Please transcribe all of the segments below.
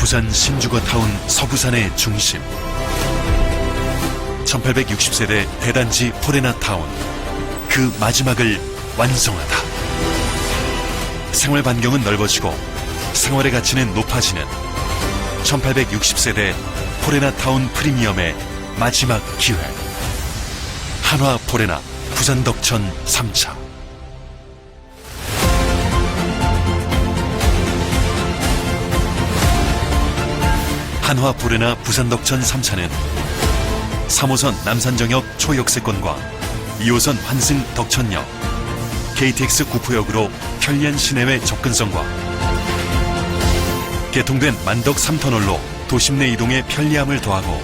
부산 신주거 타운 서부산의 중심. 1860세대 대단지 포레나 타운. 그 마지막을 완성하다. 생활 반경은 넓어지고 생활의 가치는 높아지는 1860세대 포레나 타운 프리미엄의 마지막 기회 한화 포레나 부산 덕천 3차 한화 포레나 부산 덕천 3차는 3호선 남산정역 초역세권과 2호선 환승 덕천역, KTX 구포역으로 편리한 시내외 접근성과 개통된 만덕 3터널로 도심 내 이동에 편리함을 더하고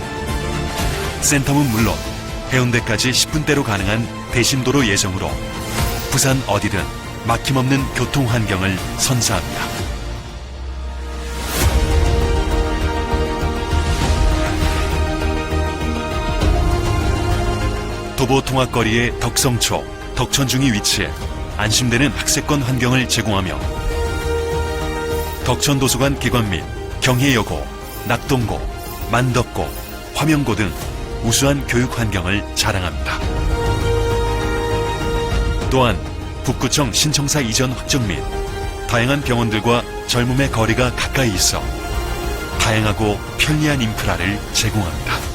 센텀은 물론 해운대까지 10분대로 가능한 대신도로 예정으로 부산 어디든 막힘없는 교통 환경을 선사합니다. 도보 통학거리의 덕성초, 덕천중이 위치해 안심되는 학세권 환경을 제공하며 덕천도서관 기관 및 경혜여고, 낙동고, 만덕고, 화명고 등 우수한 교육 환경을 자랑합니다. 또한 북구청 신청사 이전 확정 및 다양한 병원들과 젊음의 거리가 가까이 있어 다양하고 편리한 인프라를 제공합니다.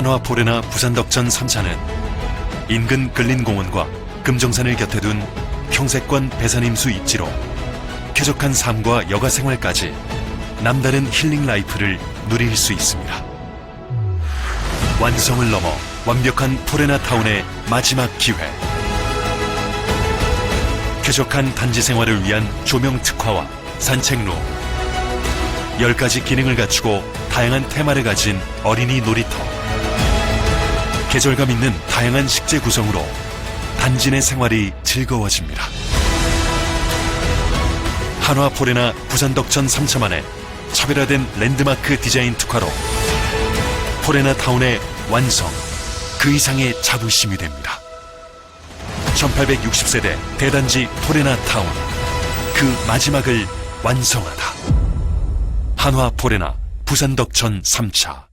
한화 포레나 부산 덕천 3차는 인근 근린공원과 금정산을 곁에 둔 평세권 배산임수 입지로 쾌적한 삶과 여가 생활까지 남다른 힐링 라이프를 누릴 수 있습니다. 완성을 넘어 완벽한 포레나 타운의 마지막 기회. 쾌적한 단지 생활을 위한 조명 특화와 산책로, 10가지 기능을 갖추고 다양한 테마를 가진 어린이 놀이터, 계절감 있는 다양한 식재 구성으로 단지 내 생활이 즐거워집니다. 한화 포레나 부산 덕천 3차만의 차별화된 랜드마크 디자인 특화로 포레나 타운의 완성, 그 이상의 자부심이 됩니다. 1860세대 대단지 포레나 타운, 그 마지막을 완성하다. 한화 포레나 부산 덕천 3차